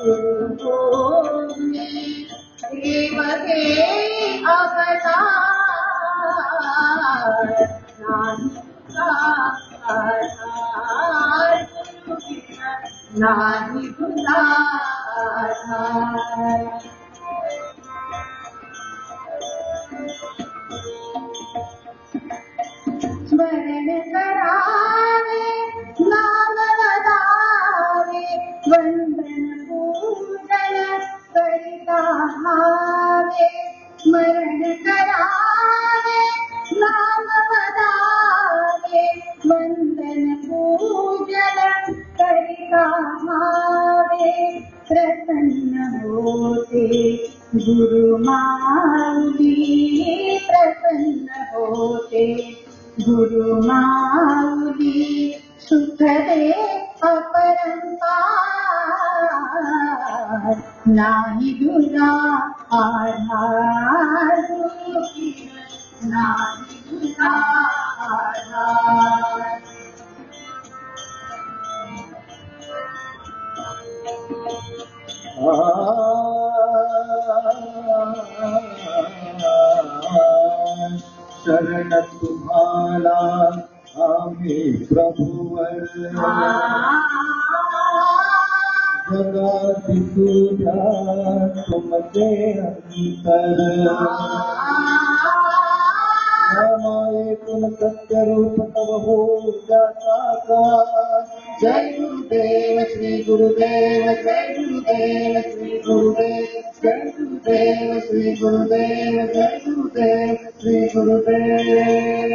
गुरुनी देव अवतार नाही तुझा स्मरण करावे, नाम वंदन पूजन भावे प्रसन्न होते गुरु माऊली प्रसन्न होते गुरु माऊली सुख दे अपरंपार नाही दुजा आधार नाही आधार शरण तुम्हाला आम्ही प्रभुवर हो जाता जय गुरुदेव श्री गुरुदेव जय गुरुदेव श्री गुरुदेव जय गुरुदेव श्री गुरुदेव जय गुरुदेव श्री गुरुदेव